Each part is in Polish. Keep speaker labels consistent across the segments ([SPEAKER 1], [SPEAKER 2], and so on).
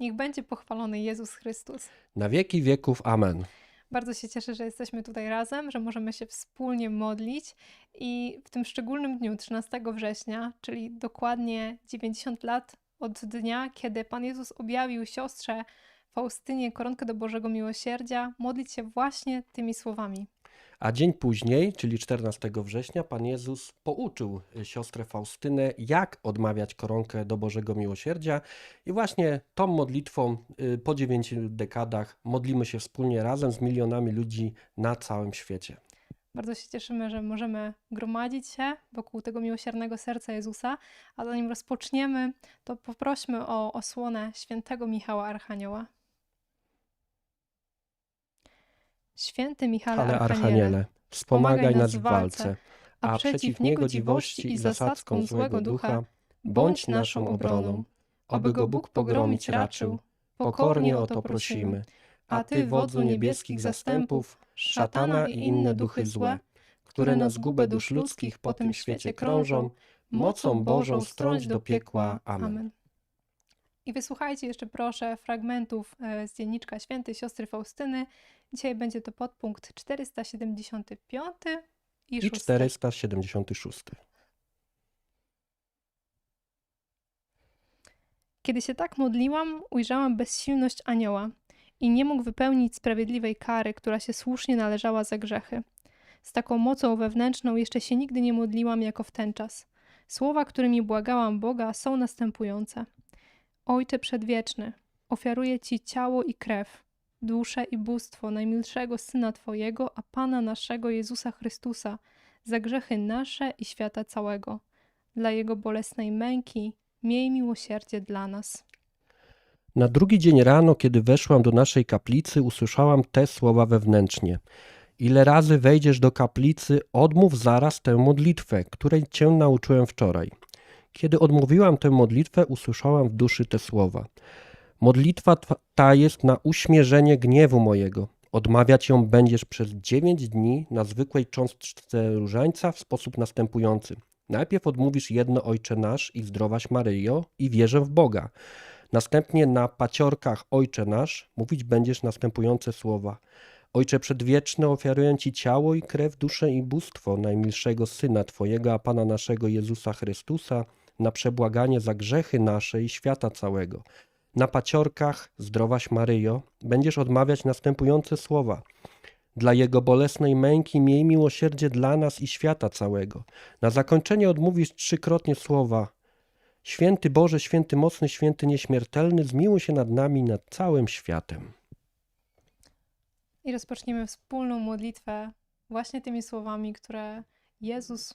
[SPEAKER 1] Niech będzie pochwalony Jezus Chrystus.
[SPEAKER 2] Na wieki wieków. Amen.
[SPEAKER 1] Bardzo się cieszę, że jesteśmy tutaj razem, że możemy się wspólnie modlić i w tym szczególnym dniu, 13 września, czyli dokładnie 90 lat od dnia, kiedy Pan Jezus objawił siostrze Faustynie koronkę do Bożego Miłosierdzia, modlić się właśnie tymi słowami.
[SPEAKER 2] A dzień później, czyli 14 września, Pan Jezus pouczył y, siostrę Faustynę, jak odmawiać koronkę do Bożego Miłosierdzia. I właśnie tą modlitwą y, po dziewięciu dekadach modlimy się wspólnie razem z milionami ludzi na całym świecie.
[SPEAKER 1] Bardzo się cieszymy, że możemy gromadzić się wokół tego miłosiernego serca Jezusa, a zanim rozpoczniemy, to poprośmy o osłonę świętego Michała Archanioła. Święty Michale
[SPEAKER 2] Ale
[SPEAKER 1] Archaniele,
[SPEAKER 2] wspomagaj nas w walce, a przeciw niegodziwości i zasadzkom złego ducha bądź naszą obroną. Oby go Bóg pogromić raczył, pokornie o to prosimy. A Ty, wodzu niebieskich zastępów, szatana i inne duchy złe, które na zgubę dusz ludzkich po tym świecie krążą, mocą Bożą strąć do piekła. Amen.
[SPEAKER 1] I wysłuchajcie jeszcze proszę fragmentów e, z dzienniczka świętej siostry Faustyny. Dzisiaj będzie to podpunkt 475 i,
[SPEAKER 2] I
[SPEAKER 1] 6.
[SPEAKER 2] 476.
[SPEAKER 1] Kiedy się tak modliłam, ujrzałam bezsilność anioła i nie mógł wypełnić sprawiedliwej kary, która się słusznie należała za grzechy. Z taką mocą wewnętrzną jeszcze się nigdy nie modliłam jako w ten czas. Słowa, którymi błagałam Boga, są następujące. Ojcze przedwieczny, ofiaruję Ci ciało i krew, duszę i bóstwo najmilszego Syna Twojego, a Pana naszego Jezusa Chrystusa, za grzechy nasze i świata całego. Dla Jego bolesnej męki miej miłosierdzie dla nas.
[SPEAKER 2] Na drugi dzień rano, kiedy weszłam do naszej kaplicy, usłyszałam te słowa wewnętrznie. Ile razy wejdziesz do kaplicy, odmów zaraz tę modlitwę, której cię nauczyłem wczoraj. Kiedy odmówiłam tę modlitwę, usłyszałam w duszy te słowa. Modlitwa twa- ta jest na uśmierzenie gniewu mojego. Odmawiać ją będziesz przez dziewięć dni na zwykłej cząstce różańca w sposób następujący. Najpierw odmówisz jedno Ojcze Nasz i zdrowaś Maryjo i wierzę w Boga. Następnie na paciorkach Ojcze Nasz mówić będziesz następujące słowa. Ojcze Przedwieczny, ofiaruję Ci ciało i krew, duszę i bóstwo najmilszego Syna Twojego, a Pana naszego Jezusa Chrystusa, na przebłaganie za grzechy nasze i świata całego. Na paciorkach, zdrowaś Maryjo, będziesz odmawiać następujące słowa. Dla Jego bolesnej męki miej miłosierdzie dla nas i świata całego. Na zakończenie odmówisz trzykrotnie słowa. Święty Boże, święty mocny, święty nieśmiertelny, zmiłuj się nad nami nad całym światem.
[SPEAKER 1] I rozpoczniemy wspólną modlitwę właśnie tymi słowami, które Jezus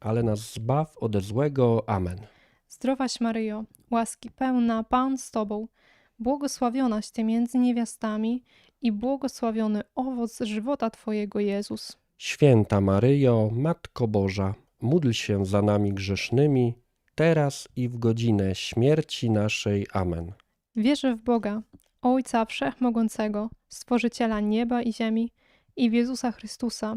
[SPEAKER 2] ale nas zbaw ode złego. Amen.
[SPEAKER 1] Zdrowaś Maryjo, łaski pełna, Pan z Tobą, błogosławionaś Ty między niewiastami i błogosławiony owoc żywota Twojego Jezus.
[SPEAKER 2] Święta Maryjo, Matko Boża, módl się za nami grzesznymi, teraz i w godzinę śmierci naszej. Amen.
[SPEAKER 1] Wierzę w Boga, Ojca Wszechmogącego, Stworzyciela nieba i ziemi i w Jezusa Chrystusa,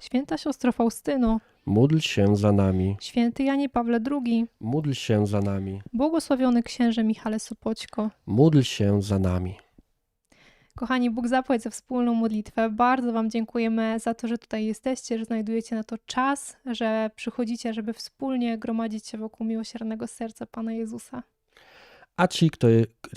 [SPEAKER 1] Święta siostro Faustyno,
[SPEAKER 2] Módl się za nami.
[SPEAKER 1] święty Janie Pawle II,
[SPEAKER 2] Módl się za nami.
[SPEAKER 1] błogosławiony księże Michale Sopoćko.
[SPEAKER 2] Módl się za nami.
[SPEAKER 1] Kochani, Bóg zapłać za wspólną modlitwę. Bardzo Wam dziękujemy za to, że tutaj jesteście, że znajdujecie na to czas, że przychodzicie, żeby wspólnie gromadzić się wokół miłosiernego serca Pana Jezusa.
[SPEAKER 2] A, ci, kto,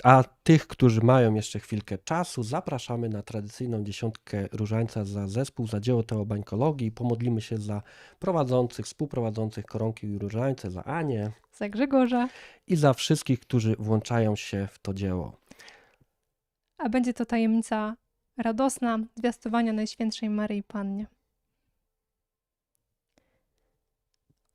[SPEAKER 2] a tych, którzy mają jeszcze chwilkę czasu, zapraszamy na tradycyjną dziesiątkę różańca za zespół, za dzieło teobańkologii. Pomodlimy się za prowadzących, współprowadzących koronki i różańce, za Anię
[SPEAKER 1] Za Grzegorza,
[SPEAKER 2] i za wszystkich, którzy włączają się w to dzieło.
[SPEAKER 1] a będzie to tajemnica radosna zwiastowania Najświętszej Maryi Pannie.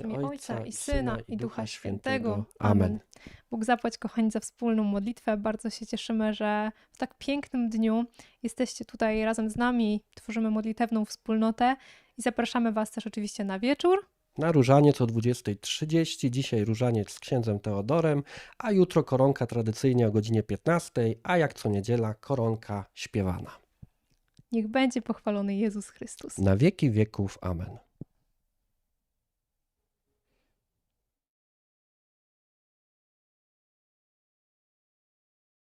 [SPEAKER 1] Imię Ojca i Syna i Ducha Świętego. Amen. Bóg zapłać, kochani, za wspólną modlitwę. Bardzo się cieszymy, że w tak pięknym dniu jesteście tutaj razem z nami, tworzymy modlitewną wspólnotę i zapraszamy Was też oczywiście na wieczór.
[SPEAKER 2] Na różaniec o 20.30, dzisiaj różaniec z księdzem Teodorem, a jutro koronka tradycyjnie o godzinie 15, a jak co niedziela koronka śpiewana.
[SPEAKER 1] Niech będzie pochwalony Jezus Chrystus.
[SPEAKER 2] Na wieki wieków. Amen.